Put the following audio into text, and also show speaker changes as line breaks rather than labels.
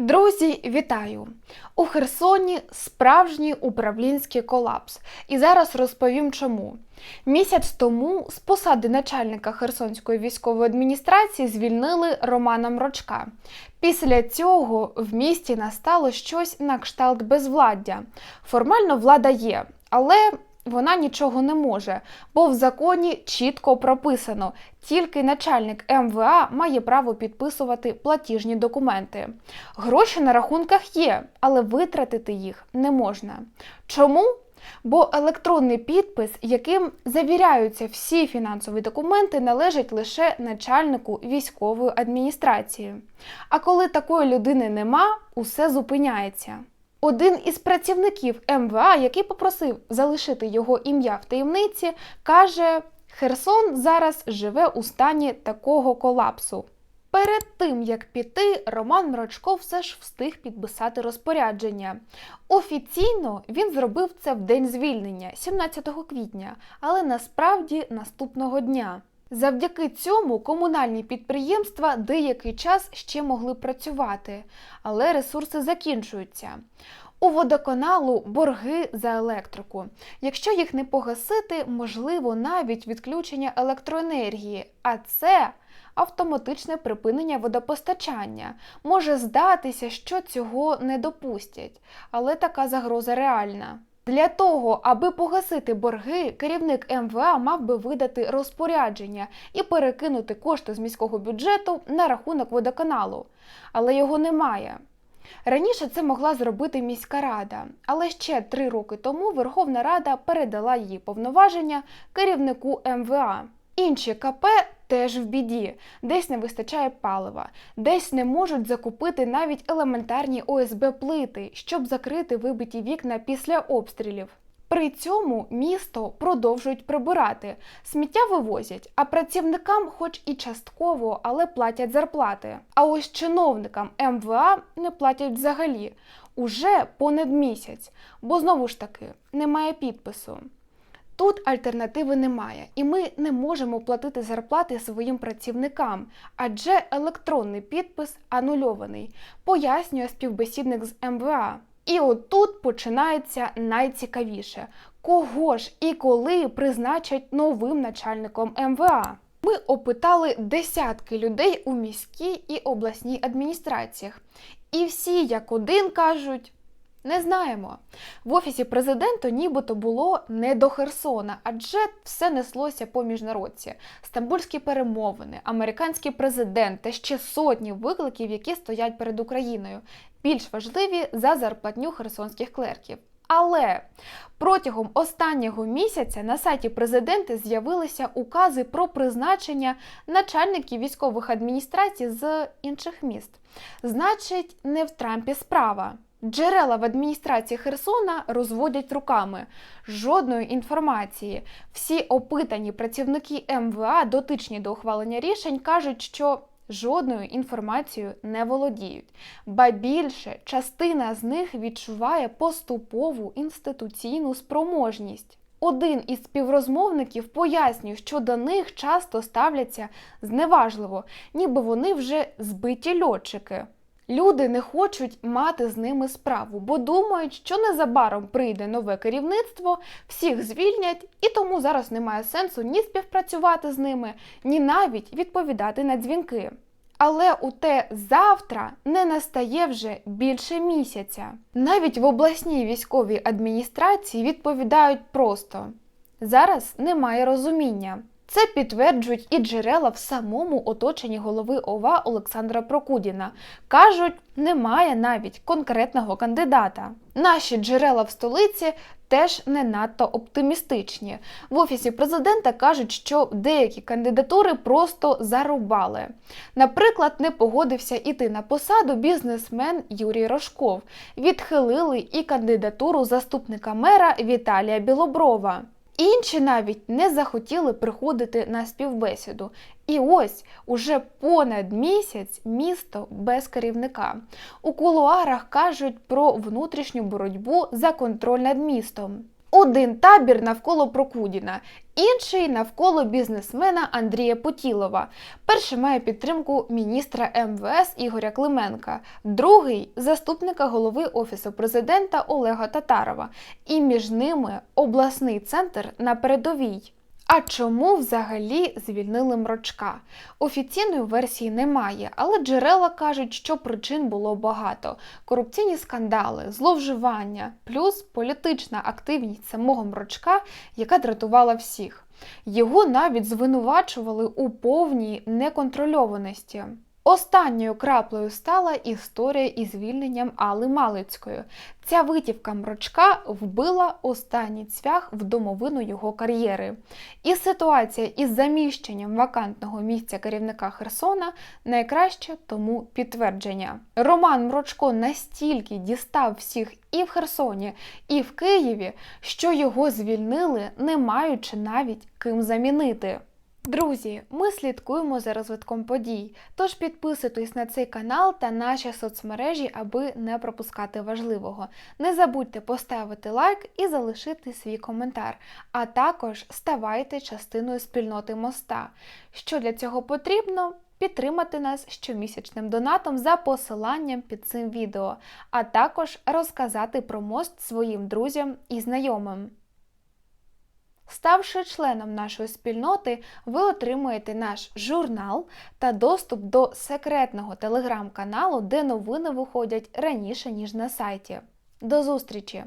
Друзі, вітаю! У Херсоні справжній управлінський колапс. І зараз розповім чому. Місяць тому з посади начальника Херсонської військової адміністрації звільнили Романа Мрочка. Після цього в місті настало щось на кшталт безвладдя. Формально влада є, але вона нічого не може, бо в законі чітко прописано, тільки начальник МВА має право підписувати платіжні документи. Гроші на рахунках є, але витратити їх не можна. Чому? Бо електронний підпис, яким завіряються всі фінансові документи, належить лише начальнику військової адміністрації. А коли такої людини нема, усе зупиняється. Один із працівників МВА, який попросив залишити його ім'я в таємниці, каже: Херсон зараз живе у стані такого колапсу. Перед тим як піти, Роман Мрачко все ж встиг підписати розпорядження. Офіційно він зробив це в день звільнення, 17 квітня, але насправді наступного дня. Завдяки цьому комунальні підприємства деякий час ще могли працювати, але ресурси закінчуються. У водоканалу борги за електрику. Якщо їх не погасити, можливо навіть відключення електроенергії, а це автоматичне припинення водопостачання. Може здатися, що цього не допустять, але така загроза реальна. Для того, аби погасити борги, керівник МВА мав би видати розпорядження і перекинути кошти з міського бюджету на рахунок водоканалу, але його немає. Раніше це могла зробити міська рада, але ще три роки тому Верховна Рада передала її повноваження керівнику МВА. Інші КП теж в біді, десь не вистачає палива, десь не можуть закупити навіть елементарні ОСБ плити, щоб закрити вибиті вікна після обстрілів. При цьому місто продовжують прибирати, сміття вивозять, а працівникам, хоч і частково, але платять зарплати. А ось чиновникам МВА не платять взагалі уже понад місяць, бо знову ж таки немає підпису. Тут альтернативи немає, і ми не можемо платити зарплати своїм працівникам, адже електронний підпис анульований, пояснює співбесідник з МВА. І отут починається найцікавіше: кого ж і коли призначать новим начальником МВА. Ми опитали десятки людей у міській і обласній адміністраціях, і всі як один кажуть. Не знаємо. В офісі президента нібито було не до Херсона, адже все неслося по міжнародці. Стамбульські перемовини, американський президент та ще сотні викликів, які стоять перед Україною, більш важливі за зарплатню херсонських клерків. Але протягом останнього місяця на сайті президента з'явилися укази про призначення начальників військових адміністрацій з інших міст. Значить, не в Трампі справа. Джерела в адміністрації Херсона розводять руками. Жодної інформації. Всі опитані працівники МВА, дотичні до ухвалення рішень, кажуть, що жодною інформацією не володіють. Ба більше частина з них відчуває поступову інституційну спроможність. Один із співрозмовників пояснює, що до них часто ставляться зневажливо, ніби вони вже збиті льотчики. Люди не хочуть мати з ними справу, бо думають, що незабаром прийде нове керівництво, всіх звільнять, і тому зараз немає сенсу ні співпрацювати з ними, ні навіть відповідати на дзвінки. Але у те завтра не настає вже більше місяця. Навіть в обласній військовій адміністрації відповідають просто: зараз немає розуміння. Це підтверджують і джерела в самому оточенні голови ОВА Олександра Прокудіна. Кажуть, немає навіть конкретного кандидата. Наші джерела в столиці теж не надто оптимістичні. В офісі президента кажуть, що деякі кандидатури просто зарубали. Наприклад, не погодився іти на посаду бізнесмен Юрій Рожков. Відхилили і кандидатуру заступника мера Віталія Білоброва. Інші навіть не захотіли приходити на співбесіду. І ось уже понад місяць місто без керівника. У кулуарах кажуть про внутрішню боротьбу за контроль над містом. Один табір навколо Прокудіна, інший навколо бізнесмена Андрія Путілова. Перший має підтримку міністра МВС Ігоря Клименка, другий заступника голови Офісу президента Олега Татарова. І між ними обласний центр на передовій. А чому взагалі звільнили Мрочка? Офіційної версії немає, але джерела кажуть, що причин було багато: корупційні скандали, зловживання, плюс політична активність самого Мрочка, яка дратувала всіх. Його навіть звинувачували у повній неконтрольованості. Останньою краплею стала історія із звільненням Алли Малицької. Ця витівка мрочка вбила останній цвях в домовину його кар'єри. І ситуація із заміщенням вакантного місця керівника Херсона найкраще тому підтвердження. Роман Мрочко настільки дістав всіх і в Херсоні, і в Києві, що його звільнили, не маючи навіть ким замінити. Друзі, ми слідкуємо за розвитком подій, тож підписуйтесь на цей канал та наші соцмережі, аби не пропускати важливого. Не забудьте поставити лайк і залишити свій коментар, а також ставайте частиною спільноти моста. Що для цього потрібно? Підтримати нас щомісячним донатом за посиланням під цим відео, а також розказати про мост своїм друзям і знайомим. Ставши членом нашої спільноти, ви отримуєте наш журнал та доступ до секретного телеграм-каналу, де новини виходять раніше, ніж на сайті. До зустрічі!